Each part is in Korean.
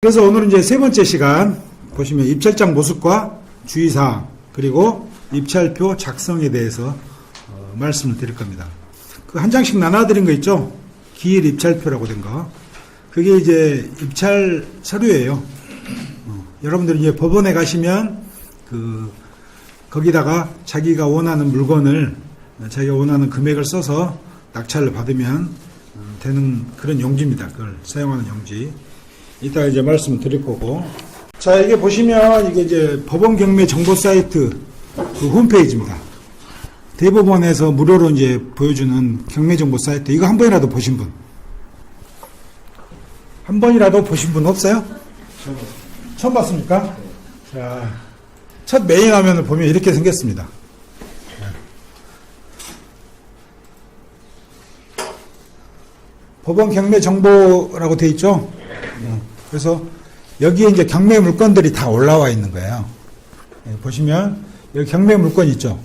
그래서 오늘은 이제 세 번째 시간 보시면 입찰장 모습과 주의사항 그리고 입찰표 작성에 대해서 어, 말씀을 드릴 겁니다. 그 한 장씩 나눠드린 거 있죠? 기일 입찰표라고 된 거. 그게 이제 입찰 서류예요. 어, 여러분들이 이제 법원에 가시면 그 거기다가 자기가 원하는 물건을 어, 자기가 원하는 금액을 써서 낙찰을 받으면 어, 되는 그런 용지입니다. 그걸 사용하는 용지. 이따 이제 말씀을 드릴 거고. 자, 이게 보시면 이게 이제 법원 경매 정보 사이트 그 홈페이지입니다. 대법원에서 무료로 이제 보여주는 경매 정보 사이트. 이거 한 번이라도 보신 분? 한 번이라도 보신 분 없어요? 처음 봤습니까? 자, 첫 메인 화면을 보면 이렇게 생겼습니다. 법원 경매 정보라고 돼 있죠? 어, 그래서 여기에 이제 경매 물건들이 다 올라와 있는 거예요. 예, 보시면 여기 경매 물건 있죠?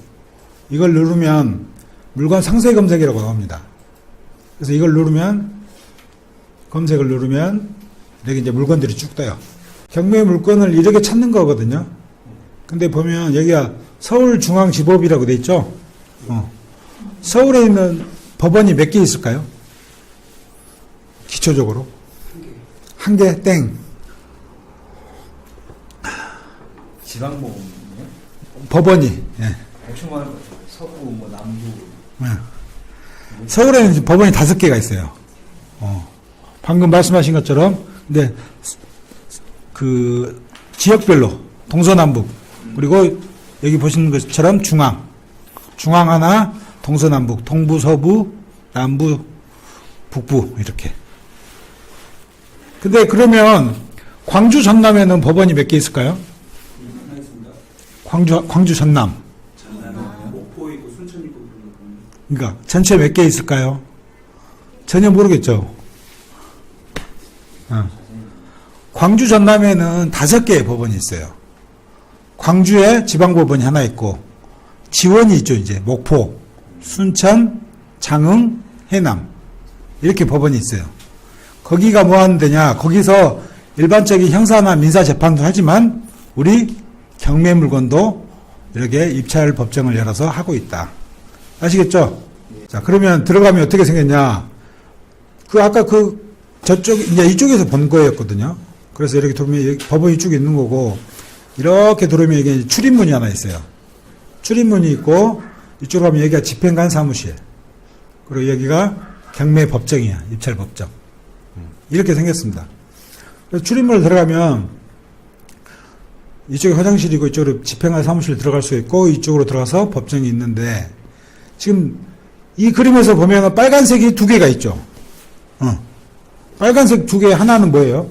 이걸 누르면 물건 상세 검색이라고 나옵니다. 그래서 이걸 누르면 검색을 누르면 이렇게 이제 물건들이 쭉 떠요. 경매 물건을 이렇게 찾는 거거든요. 근데 보면 여기가 서울중앙지법이라고 돼 있죠? 어. 서울에 있는 법원이 몇 개 있을까요? 기초적으로. 한 개, 땡. 지방보험이요? 법원이. 예. 대충 말하는 거죠. 서부, 뭐 남부. 예. 서울에는 법원이 다섯 개가 있어요. 어. 방금 말씀하신 것처럼, 근데, 그, 지역별로, 동서남북, 그리고 여기 보시는 것처럼 중앙. 중앙 하나, 동서남북, 동부, 서부, 남부, 북부, 이렇게. 근데 그러면, 광주 전남에는 법원이 몇 개 있을까요? 광주, 광주 전남. 그러니까 전체 몇 개 있을까요? 전혀 모르겠죠. 어. 광주 전남에는 다섯 개의 법원이 있어요. 광주에 지방법원이 하나 있고 지원이 있죠. 이제 목포, 순천, 장흥, 해남 이렇게 법원이 있어요. 거기가 뭐 하는 데냐? 거기서 일반적인 형사나 민사 재판도 하지만 우리 경매 물건도 이렇게 입찰 법정을 열어서 하고 있다. 아시겠죠? 자, 그러면 들어가면 어떻게 생겼냐? 그 아까 그 저쪽 이제 이쪽에서 본 거였거든요. 그래서 이렇게 들어오면 법원이 쭉 있는 거고 이렇게 들어오면 이게 출입문이 하나 있어요. 출입문이 있고 이쪽으로 가면 여기가 집행관 사무실. 그리고 여기가 경매 법정이야. 입찰 법정. 음, 이렇게 생겼습니다. 출입문을 들어가면 이쪽에 화장실이고 이쪽으로 집행관 사무실 들어갈 수 있고 이쪽으로 들어가서 법정이 있는데 지금 이 그림에서 보면 빨간색이 두 개가 있죠. 어. 빨간색 두 개 하나는 뭐예요?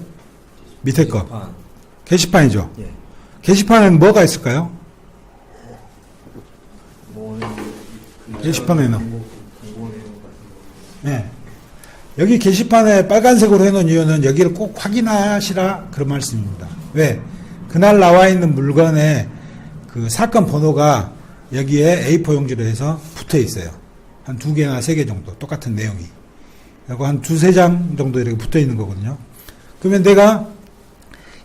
밑에 거 판. 게시판 이죠. 예. 게시판에는 뭐가 있을까요? 뭐는 게시판에는 거. 네. 여기 게시판에 빨간색으로 해놓은 이유는 여기를 꼭 확인하시라 그런 말씀입니다. 왜? 그날 나와 있는 물건의 그 사건 번호가 여기에 A4 용지로 해서 붙어 있어요. 한 두 개나 세 개 정도 똑같은 내용이. 그리고 한 두세 장 정도 이렇게 붙어 있는 거거든요. 그러면 내가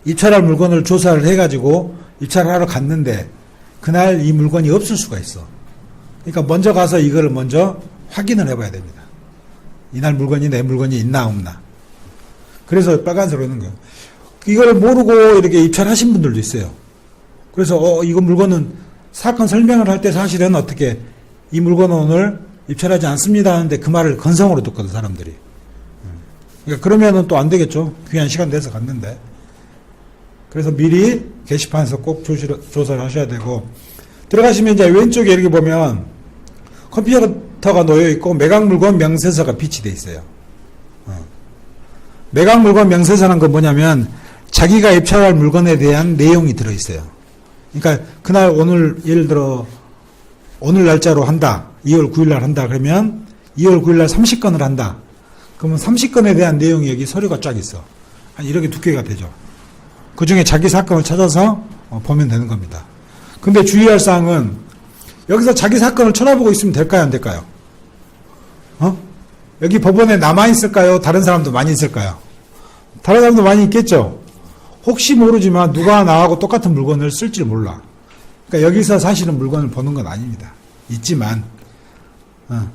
입찰할 물건을 조사를 해가지고 입찰을 하러 갔는데 그날 이 물건이 없을 수가 있어. 그러니까 먼저 가서 이거를 먼저 확인을 해봐야 됩니다. 이날 물건이 내 물건이 있나 없나. 그래서 빨간색으로 있는 거예요. 이걸 모르고 이렇게 입찰하신 분들도 있어요. 그래서 어 이거 물건은 사건 설명을 할 때 사실은 어떻게 이 물건은 오늘 입찰하지 않습니다 하는데 그 말을 건성으로 듣거든 사람들이. 그러니까 그러면은 또 안 되겠죠. 귀한 시간 내서 갔는데. 그래서 미리 게시판에서 꼭 조사를 하셔야 되고 들어가시면 이제 왼쪽에 이렇게 보면 컴퓨터가 놓여 있고 매각 물건 명세서가 비치돼 있어요. 어. 매각 물건 명세서는 건 뭐냐면 자기가 입찰할 물건에 대한 내용이 들어 있어요. 그러니까 그날 오늘 예를 들어 오늘 날짜로 한다. 2월 9일 날 한다. 그러면 2월 9일 날 30건을 한다. 그러면 30건에 대한 내용이 여기 서류가 쫙 있어. 한 이렇게 두께가 되죠. 그 중에 자기 사건을 찾아서 어, 보면 되는 겁니다. 근데 주의할 사항은 여기서 자기 사건을 쳐다보고 있으면 될까요? 안 될까요? 어? 여기 법원에 남아 있을까요? 다른 사람도 많이 있을까요? 다른 사람도 많이 있겠죠? 혹시 모르지만 누가 나하고 똑같은 물건을 쓸지 몰라. 그러니까 여기서 사실은 물건을 보는 건 아닙니다. 있지만, 어.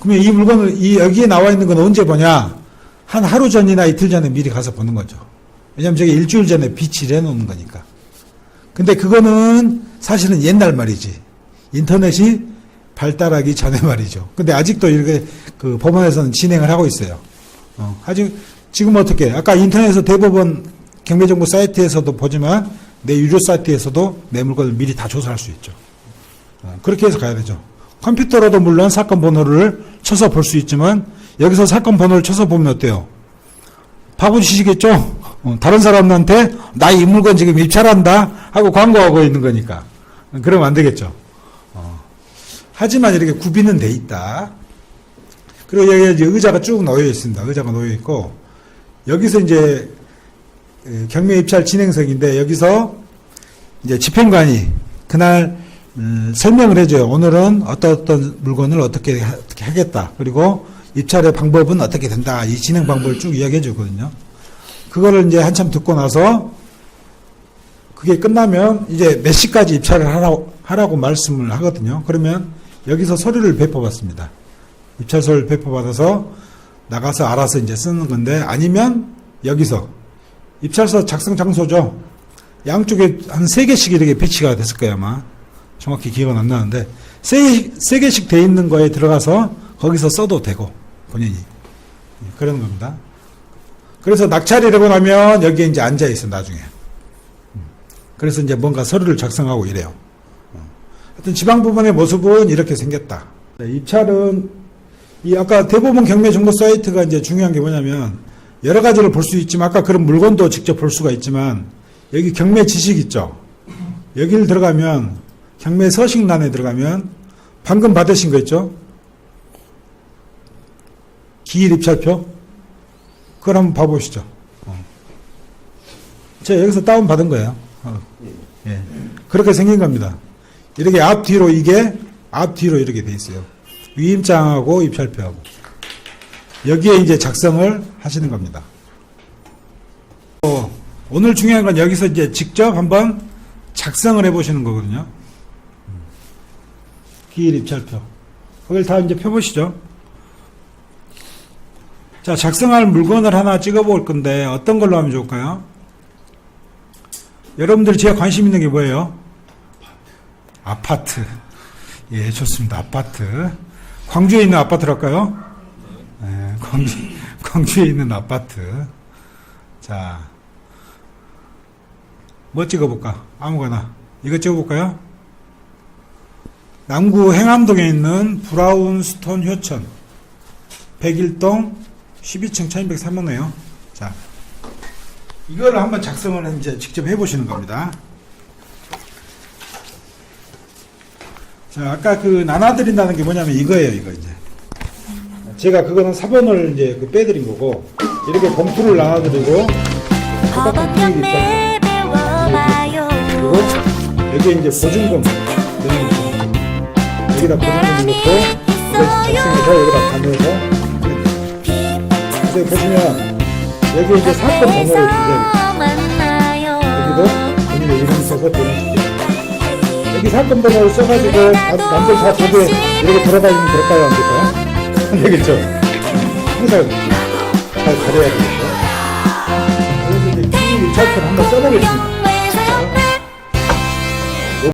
그러면 이 물건을 이 여기에 나와 있는 건 언제 보냐? 한 하루 전이나 이틀 전에 미리 가서 보는 거죠. 왜냐하면 저게 일주일 전에 비치를 해놓는 거니까. 근데 그거는 사실은 옛날 말이지. 인터넷이 발달하기 전에 말이죠. 근데 아직도 이렇게 그 법원에서는 진행을 하고 있어요. 어, 아직 지금 어떻게? 아까 인터넷에서 대법원 경매정보 사이트에서도 보지만 내 유료 사이트에서도 내 물건을 미리 다 조사할 수 있죠. 어, 그렇게 해서 가야 되죠. 컴퓨터로도 물론 사건 번호를 쳐서 볼 수 있지만 여기서 사건 번호를 쳐서 보면 어때요? 바보시시겠죠? 어, 다른 사람한테 나 이 물건 지금 입찰한다 하고 광고하고 있는 거니까. 어, 그러면 안 되겠죠. 어. 하지만 이렇게 구비는 돼 있다. 그리고 여기 이제 의자가 쭉 놓여 있습니다. 의자가 놓여 있고 여기서 이제 에, 경매 입찰 진행석인데 여기서 이제 집행관이 그날 음, 설명을 해줘요. 오늘은 어떤 어떤 물건을 어떻게, 하- 어떻게 하겠다. 그리고 입찰의 방법은 어떻게 된다. 이 진행 방법을 쭉 이야기해 주거든요. 그거를 이제 한참 듣고 나서 그게 끝나면 이제 몇 시까지 입찰을 하라고, 하라고 말씀을 하거든요. 그러면 여기서 서류를 배포받습니다. 입찰서를 배포받아서 나가서 알아서 이제 쓰는 건데 아니면 여기서 입찰서 작성 장소죠. 양쪽에 한 세 개씩 이렇게 배치가 됐을 거예요, 아마. 정확히 기억은 안 나는데 세, 세 개씩 돼 있는 거에 들어가서 거기서 써도 되고 본인이 예, 그런 겁니다. 그래서 낙찰이라고 나면 여기에 이제 앉아 있어 나중에. 음. 그래서 이제 뭔가 서류를 작성하고 이래요. 어. 하여튼 지방 부분의 모습은 이렇게 생겼다. 네, 입찰은 이 아까 대법원 경매 정보 사이트가 이제 중요한 게 뭐냐면 여러 가지를 볼 수 있지만 아까 그런 물건도 직접 볼 수가 있지만 여기 경매 지식 있죠. 여기를 들어가면 경매 서식란에 들어가면 방금 받으신 거 있죠? 기일 입찰표? 그걸 한번 봐보시죠. 어. 제가 여기서 다운 받은 거예요. 어. 예. 그렇게 생긴 겁니다. 이렇게 앞뒤로 이게 앞뒤로 이렇게 돼 있어요. 위임장하고 입찰표하고. 여기에 이제 작성을 하시는 겁니다. 어, 오늘 중요한 건 여기서 이제 직접 한번 작성을 해 보시는 거거든요. 기일 입찰표. 거길 다 이제 펴보시죠. 자, 작성할 물건을 하나 찍어 볼 건데 어떤 걸로 하면 좋을까요? 여러분들이 제가 관심 있는 게 뭐예요? 아파트. 예, 좋습니다. 아파트. 광주에 있는 아파트랄까요? 네, 광주, 광주에 있는 아파트. 자, 뭐 찍어볼까? 아무거나. 이거 찍어볼까요? 남구 행암동에 있는 브라운 스톤 효천 101동 12층 1203호네요. 자, 이걸 한번 작성을 이제 직접 해보시는 겁니다. 자, 아까 그 나눠드린다는 게 뭐냐면 이거예요, 이거 이제. 제가 그거는 사본을 이제 그 빼드린 거고, 이렇게 봉투를 나눠드리고, 똑같은. 경매 배워봐요 그리고 여기에 이제 보증금 내는 거. 여기다 보증금 넣고 이걸 작성해서 여기다 담아서 그래서 보시면 여기 이제 사건 번호를 주세요. 여기도 본인의 이름 써서 보내주세 요. 여기 사건 번호를 써가지고 남- 남들 다 보게 이렇게 있는 될까요? 안 될까요? 안 되겠죠? 항상 잘 가려야 되겠죠? 그래서 이제 기 일차표를 한번 써보겠습니다.